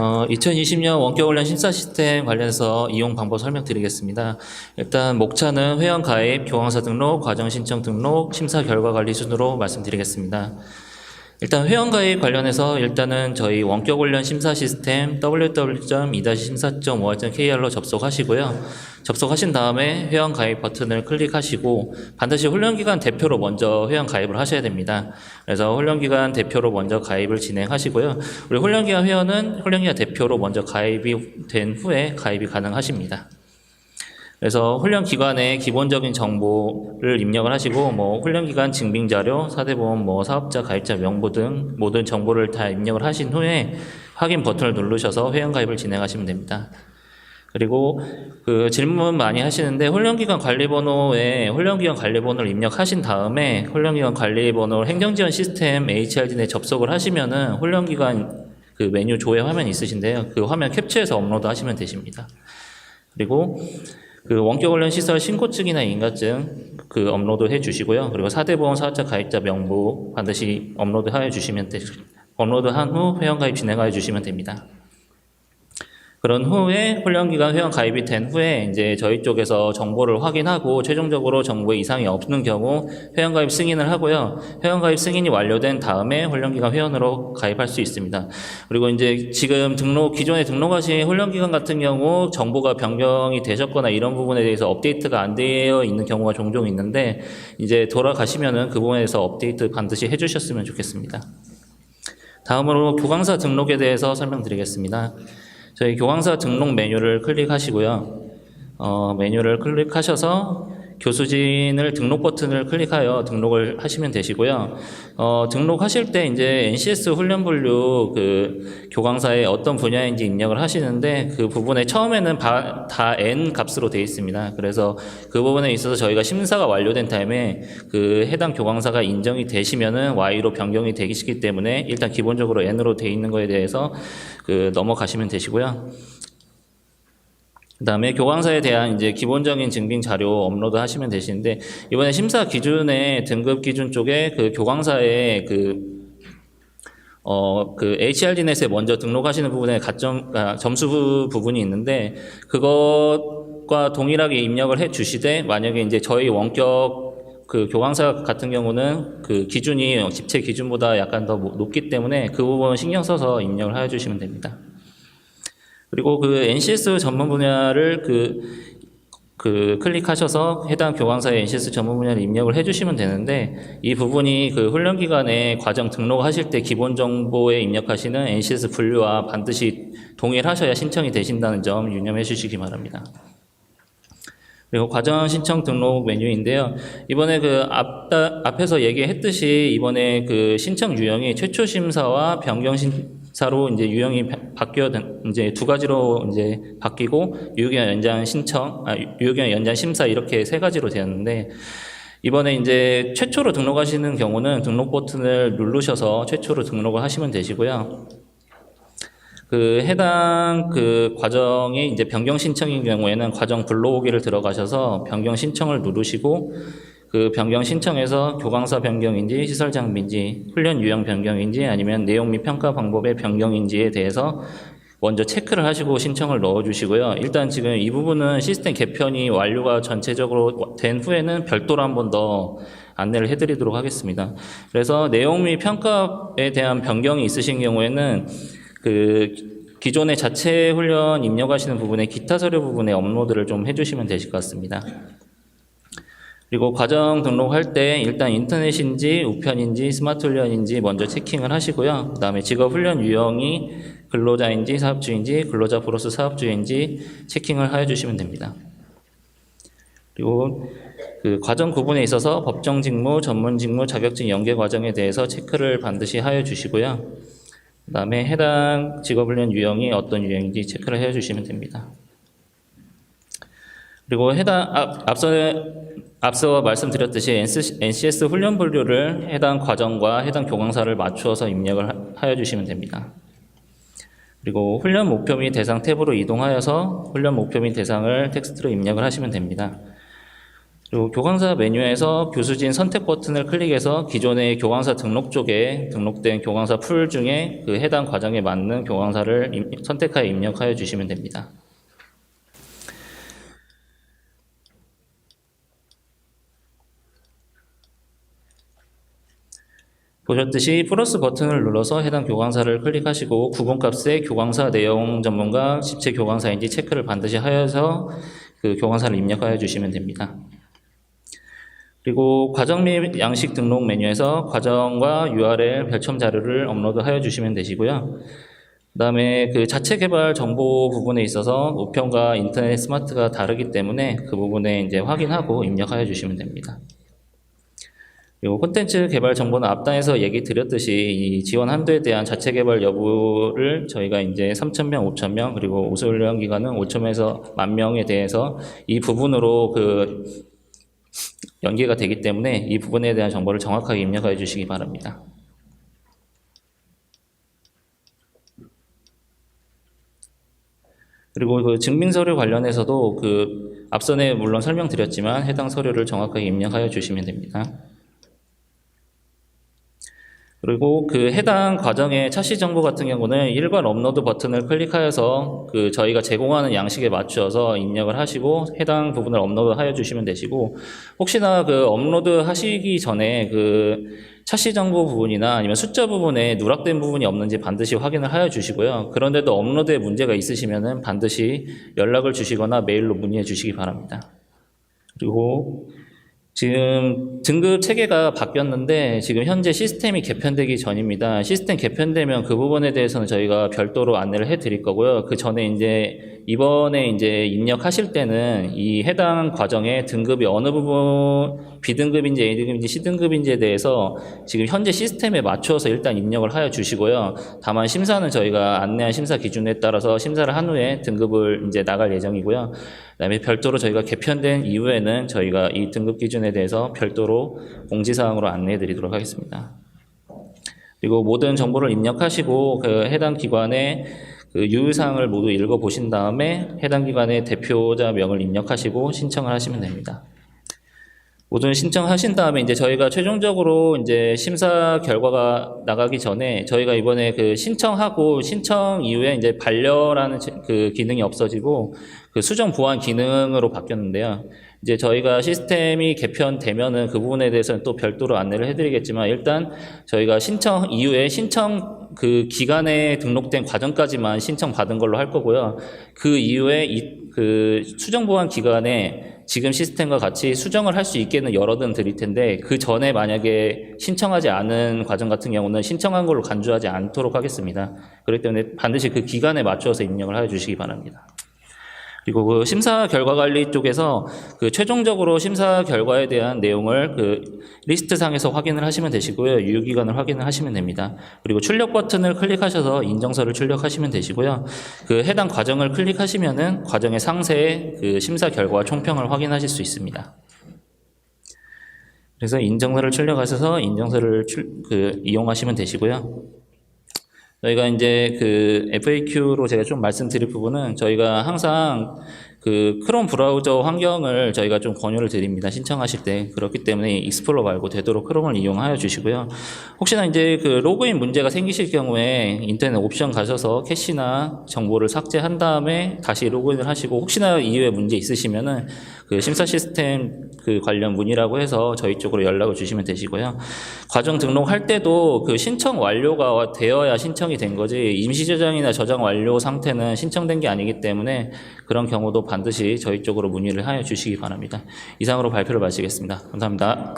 어, 2020년 원격 훈련 심사 시스템 관련해서 이용 방법 설명드리겠습니다. 일단 목차는 회원 가입, 교황사 등록, 과정 신청 등록, 심사 결과 관리 순으로 말씀드리겠습니다. 일단 회원 가입 관련해서 일단은 저희 원격 훈련 심사 시스템 www.2-심사.5.kr로 접속하시고요. 접속하신 다음에 회원 가입 버튼을 클릭하시고 반드시 훈련기관 대표로 먼저 회원 가입을 하셔야 됩니다. 그래서 훈련기관 대표로 먼저 가입을 진행하시고요. 우리 훈련기관 회원은 훈련기관 대표로 먼저 가입이 된 후에 가입이 가능하십니다. 그래서 훈련 기관의 기본적인 정보를 입력을 하시고 뭐 훈련 기간 증빙 자료, 사대보험 뭐 사업자 가입자 명부 등 모든 정보를 다 입력을 하신 후에 확인 버튼을 누르셔서 회원 가입을 진행하시면 됩니다. 그리고 그 질문 많이 하시는데 훈련기관 관리번호에 훈련기관 관리번호를 입력하신 다음에 훈련기관 관리번호 행정지원 시스템 HRD 에 접속을 하시면은 훈련기관 그 메뉴 조회 화면 있으신데요. 그 화면 캡처해서 업로드 하시면 되십니다. 그리고 그 원격 훈련 시설 신고증이나 인가증 그 업로드 해 주시고요. 그리고 사대보험 사업자 가입자 명부 반드시 업로드 해 주시면 되, 업로드 한 후 회원 가입 진행해 주시면 됩니다. 그런 후에 훈련기간 회원 가입이 된 후에 이제 저희 쪽에서 정보를 확인하고 최종적으로 정보에 이상이 없는 경우 회원 가입 승인을 하고요. 회원 가입 승인이 완료된 다음에 훈련기간 회원으로 가입할 수 있습니다. 그리고 이제 지금 등록 기존에 등록하신 훈련기간 같은 경우 정보가 변경이 되셨거나 이런 부분에 대해서 업데이트가 안 되어 있는 경우가 종종 있는데 이제 돌아가시면은 그 부분에 대해서 업데이트 반드시 해주셨으면 좋겠습니다. 다음으로 교강사 등록에 대해서 설명드리겠습니다. 저희 교강사 등록 메뉴를 클릭하시고요. 어, 메뉴를 클릭하셔서 교수진을 등록 버튼을 클릭하여 등록을 하시면 되시고요. 어, 등록하실 때 이제 NCS 훈련 분류 그 교강사의 어떤 분야인지 입력을 하시는데 그 부분에 처음에는 바, 다 N 값으로 되어 있습니다. 그래서 그 부분에 있어서 저희가 심사가 완료된 다음에 그 해당 교강사가 인정이 되시면은 Y로 변경이 되시기 때문에 일단 기본적으로 N으로 되어 있는 거에 대해서 그 넘어가시면 되시고요. 그다음에 교강사에 대한 이제 기본적인 증빙 자료 업로드 하시면 되시는데 이번에 심사 기준의 등급 기준 쪽에 그 교강사의 그 어, 그 HRD넷에 먼저 등록하시는 부분에 가점, 아, 점수 부- 부분이 있는데, 그것과 동일하게 입력을 해 주시되, 만약에 이제 저희 원격 그 교강사 같은 경우는 그 기준이 집체 기준보다 약간 더 높기 때문에 그 부분 신경 써서 입력을 해 주시면 됩니다. 그리고 그 NCS 전문 분야를 그, 그 클릭하셔서 해당 교강사의 NCS 전문 분야를 입력을 해주시면 되는데 이 부분이 그 훈련 기간에 과정 등록하실 때 기본 정보에 입력하시는 NCS 분류와 반드시 동일하셔야 신청이 되신다는 점 유념해 주시기 바랍니다. 그리고 과정 신청 등록 메뉴인데요. 이번에 그 앞, 앞에서 얘기했듯이 이번에 그 신청 유형이 최초 심사와 변경 심 사로 이제 유형이 바- 바뀌어 이제 두 가지로 이제 바뀌고 유효기간 연장 신청, 아, 유효기간 연장 심사 이렇게 세 가지로 되었는데 이번에 이제 최초로 등록하시는 경우는 등록 버튼을 누르셔서 최초로 등록을 하시면 되시고요. 그 해당 그 과정이 이제 변경 신청인 경우에는 과정 불러오기를 들어가셔서 변경 신청을 누르시고 그 변경 신청에서 교강사 변경인지 시설 장비인지 훈련 유형 변경인지 아니면 내용 및 평가 방법의 변경인지에 대해서 먼저 체크를 하시고 신청을 넣어 주시고요. 일단 지금 이 부분은 시스템 개편이 완료가 전체적으로 된 후에는 별도로 한 번 더 안내를 해드리도록 하겠습니다. 그래서 내용 및 평가에 대한 변경이 있으신 경우에는 그 기존의 자체 훈련 입력하시는 부분에 기타 서류 부분에 업로드를 좀 해주시면 되실 것 같습니다. 그리고 과정 등록할 때 일단 인터넷인지 우편인지 스마트 훈련인지 먼저 체킹을 하시고요. 그 다음에 직업 훈련 유형이 근로자인지 사업주인지 근로자 플러스 사업주인지 체킹을 하여 주시면 됩니다. 그리고 그 과정 구분에 있어서 법정 직무, 전문 직무, 자격증 연계 과정에 대해서 체크를 반드시 하여 주시고요. 그 다음에 해당 직업훈련 유형이 어떤 유형인지 체크를 해 주시면 됩니다. 그리고 해당 앞, 앞서 앞서 말씀드렸듯이 NCS 훈련 분류를 해당 과정과 해당 교강사를 맞추어서 입력을 하- 하여 주시면 됩니다. 그리고 훈련 목표 및 대상 탭으로 이동하여서 훈련 목표 및 대상을 텍스트로 입력을 하시면 됩니다. 그리고 교강사 메뉴에서 교수진 선택 버튼을 클릭해서 기존의 교강사 등록 쪽에 등록된 교강사 풀 중에 그 해당 과정에 맞는 교강사를 임- 선택하여 입력하여 주시면 됩니다. 보셨듯이 플러스 버튼을 눌러서 해당 교강사를 클릭하시고 구분값에 교강사 내용 전문가 집체 교강사인지 체크를 반드시 하여서 그 교강사를 입력하여 주시면 됩니다. 그리고 과정 및 양식 등록 메뉴에서 과정과 URL 별첨 자료를 업로드하여 주시면 되시고요. 그다음에 그 자체 개발 정보 부분에 있어서 우편과 인터넷 스마트가 다르기 때문에 그 부분에 이제 확인하고 입력하여 주시면 됩니다. 그리고 콘텐츠 개발 정보는 앞단에서 얘기 드렸듯이 이 지원 한도에 대한 자체 개발 여부를 저희가 이제 3,000명, 5,000명 그리고 우수훈련 기간은 5,000에서 만 명에 대해서 이 부분으로 그 연계가 되기 때문에 이 부분에 대한 정보를 정확하게 입력해 주시기 바랍니다. 그리고 그 증빙 서류 관련해서도 그 앞선에 물론 설명드렸지만 해당 서류를 정확하게 입력하여 주시면 됩니다. 그리고 그 해당 과정의 차시 정보 같은 경우는 일괄 업로드 버튼을 클릭하여서 그 저희가 제공하는 양식에 맞추어서 입력을 하시고 해당 부분을 업로드하여 주시면 되시고 혹시나 그 업로드 하시기 전에 그 차시 정보 부분이나 아니면 숫자 부분에 누락된 부분이 없는지 반드시 확인을 하여 주시고요. 그런데도 업로드에 문제가 있으시면은 반드시 연락을 주시거나 메일로 문의해 주시기 바랍니다. 그리고 지금 등급 체계가 바뀌었는데 지금 현재 시스템이 개편되기 전입니다. 시스템 개편되면 그 부분에 대해서는 저희가 별도로 안내를 해 드릴 거고요. 그 전에 이제 이번에 이제 입력하실 때는 이 해당 과정의 등급이 어느 부분 B등급인지 A등급인지 C등급인지에 대해서 지금 현재 시스템에 맞추어서 일단 입력을 하여 주시고요. 다만 심사는 저희가 안내한 심사 기준에 따라서 심사를 한 후에 등급을 이제 나갈 예정이고요. 그다음에 별도로 저희가 개편된 이후에는 저희가 이 등급 기준에 대해서 별도로 공지사항으로 안내해 드리도록 하겠습니다. 그리고 모든 정보를 입력하시고 그 해당 기관의 그 유효사항을 모두 읽어보신 다음에 해당 기관의 대표자 명을 입력하시고 신청을 하시면 됩니다. 모든 신청하신 다음에 이제 저희가 최종적으로 이제 심사 결과가 나가기 전에 저희가 이번에 그 신청하고 신청 이후에 이제 반려라는 그 기능이 없어지고 그 수정 보완 기능으로 바뀌었는데요. 이제 저희가 시스템이 개편되면은 그 부분에 대해서는 또 별도로 안내를 해드리겠지만 일단 저희가 신청 이후에 신청 그 기간에 등록된 과정까지만 신청 받은 걸로 할 거고요. 그 이후에 이 그 수정 보완 기간에 지금 시스템과 같이 수정을 할 수 있게는 열어든 드릴 텐데 그 전에 만약에 신청하지 않은 과정 같은 경우는 신청한 걸로 간주하지 않도록 하겠습니다. 그렇기 때문에 반드시 그 기간에 맞춰서 입력을 해 주시기 바랍니다. 그리고 그 심사 결과 관리 쪽에서 그 최종적으로 심사 결과에 대한 내용을 그 리스트 상에서 확인을 하시면 되시고요. 유효기간을 확인을 하시면 됩니다. 그리고 출력 버튼을 클릭하셔서 인정서를 출력하시면 되시고요. 그 해당 과정을 클릭하시면은 과정의 상세에 그 심사 결과 총평을 확인하실 수 있습니다. 그래서 인정서를 출력하셔서 인정서를 출, 그 이용하시면 되시고요. 저희가 이제 그 FAQ로 제가 좀 말씀드릴 부분은 저희가 항상 그 크롬 브라우저 환경을 저희가 좀 권유를 드립니다. 신청하실 때. 그렇기 때문에 익스플로 말고 되도록 크롬을 이용하여 주시고요. 혹시나 이제 그 로그인 문제가 생기실 경우에 인터넷 옵션 가셔서 캐시나 정보를 삭제한 다음에 다시 로그인을 하시고 혹시나 이후에 문제 있으시면은 그 심사 시스템 그 관련 문의라고 해서 저희 쪽으로 연락을 주시면 되시고요. 과정 등록할 때도 그 신청 완료가 되어야 신청이 된 거지 임시 저장이나 저장 완료 상태는 신청된 게 아니기 때문에 그런 경우도 반드시 저희 쪽으로 문의를 하여 주시기 바랍니다. 이상으로 발표를 마치겠습니다. 감사합니다.